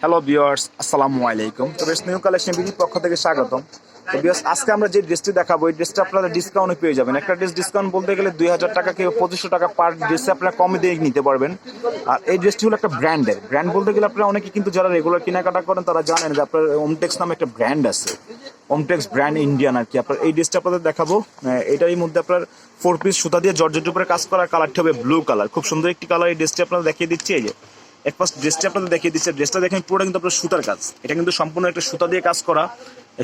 Hello viewers আসসালামু আলাইকুম তো বেশ নিউ কালেকশন বিডির পক্ষ থেকে স্বাগতম। তো ভিউয়ার্স আজকে আমরা যে ড্রেসটি দেখাবো, এই ড্রেসটা আপনারা ডিসকাউন্টে পেয়ে যাবেন। একটা ড্রেস ডিসকাউন্ট বলতে গেলে দুই হাজার টাকা কেউ পঁচিশশো টাকা পার ড্রেসে আপনারা কমে দিয়ে নিতে পারবেন। আর এই ড্রেসটি হলো একটা ব্র্যান্ডের ব্র্যান্ড বলতে গেলে আপনারা অনেকে কিন্তু যারা রেগুলার কেনাকাটা করেন, তারা জানেন যে আপনার ওমটেক্স নামে একটা ব্র্যান্ড আছে। ওমটেক্স ব্র্যান্ড ইন্ডিয়ান আর কি। আপনার এই ড্রেসটা আপনাদের দেখাবো। এটারই মধ্যে আপনার ফোর পিস সুতা দিয়ে জর্জেট উপরে কাজ করা কালারটি হবে ব্লু কালার খুব সুন্দর একটি কালার এই ড্রেসটি আপনারা দেখিয়ে দিচ্ছি, এই যে। এক ফার্স্ট ড্রেসটা আপনাদের দেখিয়ে দিচ্ছে। ড্রেসটা দেখেন, পুরোটা কিন্তু আপনার সুতার কাজ। এটা কিন্তু সম্পূর্ণ একটা সুতা দিয়ে কাজ করা।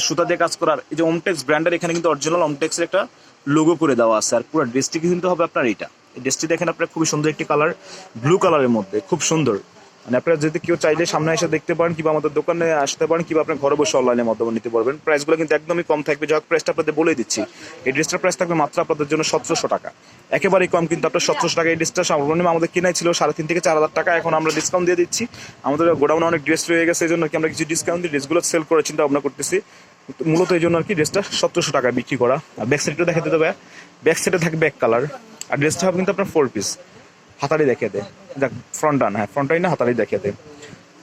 সুতা দিয়ে কাজ করার, এই যে ওমটেক্স ব্র্যান্ডের এখানে কিন্তু অরিজিনাল ওমটেক্সের একটা লোগো করে দেওয়া আছে। আর পুরো ড্রেসটি কিন্তু হবে আপনার এটা এই ড্রেসটি দেখেন আপনার, খুবই সুন্দর একটি কালার ব্লু কালারের মধ্যে, খুব সুন্দর। মানে আপনারা যদি কেউ চাইলে সামনে এসে দেখতে পারেন কিংবা আমাদের দোকানে আসতে পারেন কিংবা আপনার ঘরে বসে অনলাইনের মাধ্যমে নিতে পারবেন। প্রাইসগুলো কিন্তু একদমই কম থাকবে। যাই হোক প্রাইসটা আপনাদের বলে দিচ্ছি। এই ড্রেসটার প্রাইস থাকবে মাত্র আপনাদের জন্য সতেরোশো টাকা। একেবারেই কম কিন্তু আপনার সতেরোশো টাকা এই ড্রেসটা সর্বনিম্ন আমাদের কেনাই ছিল সাড়ে তিন থেকে চার হাজার টাকা। এখন আমরা ডিসকাউন্ট দিয়ে দিচ্ছি। আমাদের গোডাউনে অনেক ড্রেস রয়ে গেছে এই জন্য কি আমরা কিছু ডিসকাউন্ট দিয়ে ড্রেসগুলো সেল করে চিন্তা ভাবনা করতেছি। মূলত এই জন্য আর কি ড্রেসটা সতেরোশো টাকা বিক্রি করা। আর ব্যাক সাইডটা দেখাতে দেবে ব্যাক সাইডে থাকবে এক কালার আর ড্রেসটা হবে কিন্তু আপনার ফোর পিস হাতারি দেখে দেয় দেখ ফ্রন্ট আন হ্যাঁ ফ্রন্ট না হাতারি দেখিয়ে দেয়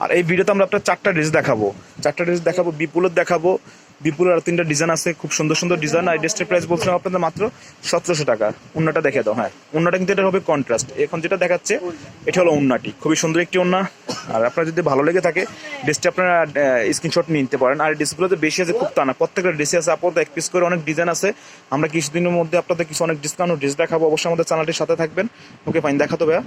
আর এই ভিডিওতে আমরা আপনার চারটা ড্রেস দেখাবো। চারটা ড্রেস দেখাবো বিপুলের দেখাবো বিপুলের আর তিনটা ডিজাইন আছে, খুব সুন্দর সুন্দর ডিজাইন আর ড্রেসটার প্রাইস বলছিলাম আপনাদের মাত্র সতেরোশো টাকা। উন্নাটা দেখে দাও হ্যাঁ। উন্নাটা কিন্তু এটা হবে কন্ট্রাস্ট এখন যেটা দেখাচ্ছে, এটা হলো উন্নাটি। খুবই সুন্দর একটি উন্না। আর আপনার যদি ভালো লেগে থাকে ড্রেসটা আপনারা স্ক্রিনশট নিতে পারেন। আর ড্রেসগুলোতে বেশি আছে, খুব টানা। প্রত্যেকটা ড্রেসে আছে আপাতত এক পিস করে অনেক ডিজাইন আছে। আমরা কিছুদিনের মধ্যে আপনাদের কিছু অনেক ডিসকাউন্ট ড্রেস দেখাবো। অবশ্যই আমাদের চ্যানেলটির সাথে থাকবেন। ওকে ফাইন দেখাতো ভাইয়া।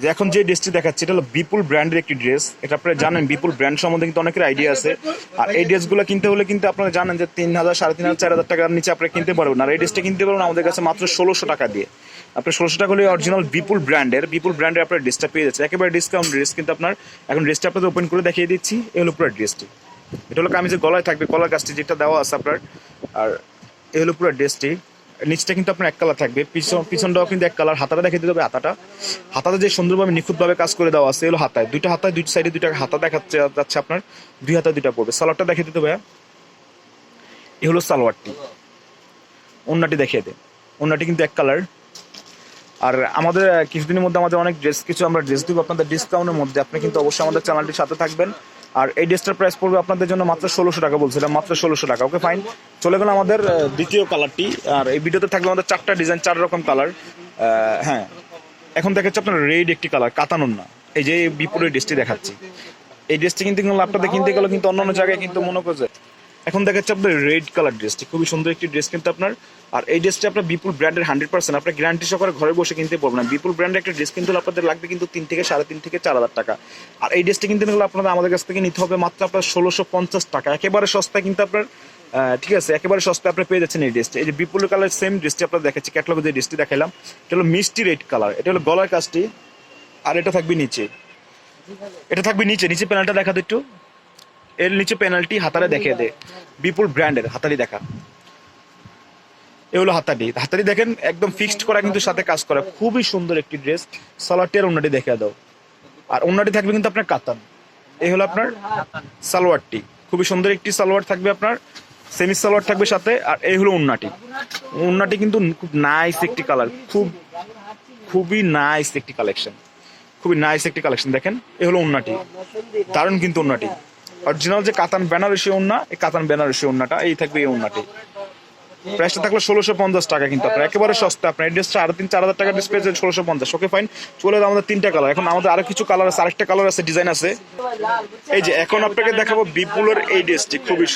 যে এখন যে ড্রেসটি দেখাচ্ছি, এটা হলো বিপুল ব্র্যান্ডের একটি ড্রেস এটা আপনারা জানেন, বিপুল ব্র্যান্ড সম্বন্ধে কিন্তু অনেকের আইডিয়া আছে। আর এই ড্রেসগুলো কিনতে হলে কিন্তু আপনারা জানেন যে তিন হাজার, সাড়ে তিন হাজার, চার হাজার টাকার নিচে আপনারা কিনতে পারবেন। আর এই ড্রেসটা কিনতে পারবেন আমাদের কাছে মাত্র ষোলোশো টাকা দিয়ে। আপনার ষোলোশো টাকা হলে অরিজিনাল বিপুল ব্র্যান্ডের বিপুল ব্র্যান্ডের আপনার ড্রেসটা পেয়ে যাচ্ছে একেবারে ডিসকাউন্ট ড্রেস কিন্তু আপনার, এখন ড্রেসটা আপনাদের ওপেন করে দেখিয়ে দিচ্ছি। এই হলো পুরো ড্রেসটি এটা হলো কামিজের গলায় থাকবে, কলার কাজটি যেটা দেওয়া আছে আপনার। আর এই হলো পুরো ড্রেসটি নিচটা কিন্তু আপনার এক কালার থাকবে। পিছন পিছনটাও কিন্তু এক কালার হাতাটা দেখে দিতে হবে হাতাটা। হাতাতে যে সুন্দরভাবে নিখুঁতভাবে কাজ করে দেওয়া আছে এগুলো হাতায়। দুইটা হাতায় দুই সাইডে দুইটা হাতা দেখাচ্ছে যাচ্ছে আপনার। দুই হাতায় দুইটা পড়বে। সালোয়ারটা দেখে দিতে হবে এ হলো সালোয়ারটি। অন্যটি দেখিয়ে দে অন্যটি কিন্তু এক কালার। আর আমাদের কিছুদিনের মধ্যে আমাদের অনেক ড্রেস কিছু আমরা ড্রেস দিব আপনাদের ডিসকাউন্টের মধ্যে। আপনি কিন্তু অবশ্যই আমাদের চ্যানেলটির সাথে থাকবেন। আর এই ড্রেসটার প্রাইস পড়বে আপনাদের জন্য মাত্র ষোলোশো টাকা বলছিলাম মাত্র ষোলোশো টাকা ওকে ফাইন চলে গেল আমাদের দ্বিতীয় কালারটি আর এই ভিডিওতে থাকবে আমাদের চারটা ডিজাইন চার রকম কালার হ্যাঁ। এখন দেখাচ্ছে আপনার রেড একটি কালার কাতানুন না এই যে বিপুলের ড্রেসটি দেখাচ্ছি। এই ড্রেসটি কিন্তু আপনাদের কিনতে গেলে কিন্তু অন্যান্য জায়গায় কিন্তু মনে করছে এখন দেখাচ্ছে আপনার রেড কালার ড্রেসটি খুবই সুন্দর একটি ড্রেস কিন্তু আপনার। আর এই ড্রেসটি আপনার বিপুল ব্র্যান্ডের হান্ড্রেড পার্সেন্ট আপনার গ্যারান্টি সহকারে ঘরে বসে কিনতে পারবেন। বিপুল ব্র্যান্ডের একটা ড্রেস কিন্তু আপনাদের লাগবে কিন্তু তিন থেকে সাড়ে তিন থেকে চার হাজার টাকা। আর এই ড্রেসটি কিনতে গেলে আপনাদের আমাদের কাছ থেকে নিতে হবে মাত্র আপনার ষোলোশো পঞ্চাশ টাকা। একেবারে সস্তা কিন্তু আপনার ঠিক আছে, একেবারে সস্তা আপনি পেয়ে যাচ্ছেন এই ড্রেসটি এই যে বিপুল কালার সেম ড্রেসটি আপনার দেখাচ্ছি ক্যাটলগে যে ড্রেসটি দেখাইলাম, এটা হলো মিষ্টি রেড কালার এটা হলো গলার কাজটি। আর এটা থাকবে নিচে। এটা থাকবে নিচে। নিচে প্যানেলটা দেখা একটু। এর নিচে পেনাল্টি হাতারে দেখিয়ে দে। বিপুল ব্র্যান্ডের হাতারি দেখা। এ হলো হাতারি। হাতারি দেখেন একদম ফিক্সড করা কিন্তু সাথে কাজ করা। খুবই সুন্দর একটি ড্রেস সালোয়ারটি আর অন্যটি দেখে দাও। আর অন্যটি থাকবে কিন্তু আপনার কাতান। এই হলো আপনার সালোয়ারটি। খুবই সুন্দর একটি সালোয়ার থাকবে আপনার। সেমি সালোয়ার থাকবে সাথে আর এই হলো উন্নাটি। উন্নাটি কিন্তু খুব নাইস একটি কালার খুব খুবই নাইস একটি কালেকশন খুবই নাইস একটি কালেকশন দেখেন এ হলো উন্নাটি। দারুণ কিন্তু উন্নাটি। অরিজিনাল যে কাতান বেনারসি উন্না এই কাতান বেনারসি উন্নাটা এই থাকবে এই উন্নাটি প্রাইসটা থাকল ষোলোশো পঞ্চাশ টাকা কিন্তু আপনার, একেবারে সস্তা। আপনার ড্রেসটা আড়াই তিন, চার হাজার টাকা ডিসপ্লে ষোলোশো পঞ্চাশ। ওকে ফাইন চলে আমাদের তিনটা কালার এখন আমাদের আরও কিছু কালার আছে, আরেকটা কালার আছে ডিজাইন আছে। এই যে, এখন আপনাকে দেখাবো বিপুলের এই ড্রেসটি খুবই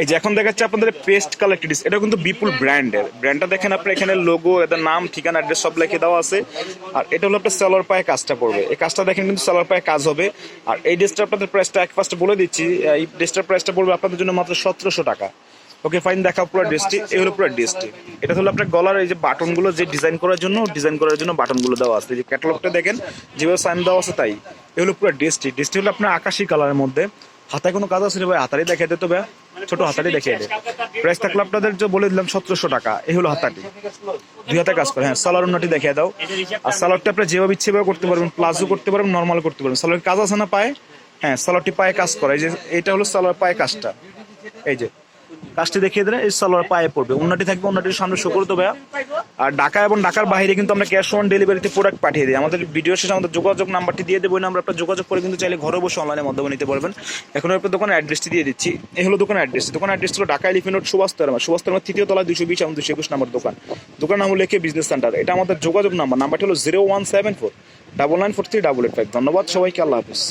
এই যে এখন দেখাচ্ছে আপনাদের পেস্ট ড্রেস এটা কিন্তু বিপুল ব্র্যান্ডের ব্র্যান্ডটা দেখেন আপনার, এখানে লোগো এদের নাম, ঠিকানা অ্যাড্রেস সব লিখে দেওয়া আছে। আর এটা হলো আপনার সেলার পায়ে কাজটা পড়বে এই কাজটা দেখেন কিন্তু সেলার পায়ে কাজ হবে। আর এই ড্রেসটা আপনাদের প্রাইসটা এক ফার্স্ট বলে দিচ্ছি, এই ড্রেসটার প্রাইসটা পড়বে আপনাদের জন্য মাত্র সতেরোশো টাকা। ওকে ফাইন দেখা পুরো ড্রেসটি এই হলো পুরো ড্রেসটি এটা হলো আপনার গলার এই যে বাটনগুলো যে ডিজাইন করার জন্য ডিজাইন করার জন্য বাটনগুলো দেওয়া আছে। যে ক্যাটালগটা দেখেন, যেভাবে সাইন দেওয়া আছে তাই। এই হলো পুরো ড্রেসটি ড্রেসটি হলো আপনার আকাশি কালারের মধ্যে। হাতায় কোনো কাজ আছে ভাই? হাতারি দেখাই দিতে ভাই। ছোট হাতারি দেখিয়ে দেয় প্রাইস থাকলে আপনাদের যে বলে দিলাম, সতেরোশো টাকা। এই হলো হাতাটি। দুই হাতে কাজ করে। হ্যাঁ সালোয়ার অন্যটি দেখিয়ে দাও। আর সালোয়ারটা আপনি যেভাবে ইচ্ছে করতে পারবেন। প্লাজো করতে পারবেন নর্মাল করতে পারবেন। সালোয়ার কাজ আছে না পায়ে? হ্যাঁ সালোয়ারটি পায়ে কাজ করে। এই যে, এটা হলো সালোয়ার পায়ে কাজটা। এই যে কাজটি দেখিয়ে দিলে এই সালোয়ার পায়ে পড়বে। উন্নতি থাকবে, উন্নতির সামনে শো করে দেবে আর ঢাকা এবং ঢাকার বাইরে কিন্তু আমরা ক্যাশ অন ডেলিভারিতে প্রোডাক্ট পাঠিয়ে দিই। আমাদের ভিডিও শেষে আমাদের যোগাযোগ নাম্বারটি দিয়ে দেবো। নাম্বার আপনার যোগাযোগ করে কিন্তু চাইলে ঘরে বসে অনলাইনের মাধ্যমে নিতে পারবেন। এখন আপনার দোকানের অ্যাড্রেসটি দিয়ে দিচ্ছি। এই হলো দোকানের অ্যাড্রেস দোকানের অ্যাড্রেস হলো ঢাকা এলিফেন্ট রোড সুবাস্তরমা সুবাস্তরমা তৃতীয় তলা দুশো বিশ এবং দুশো একুশ নম্বর দোকান। দোকান নাম হলো বিজনেস সেন্টার এটা আমাদের যোগাযোগ নাম্বার। নাম্বারটি হলো zero one seven four double nine four three double eight five ধন্যবাদ সবাইকে, আল্লাহ হাফিজ।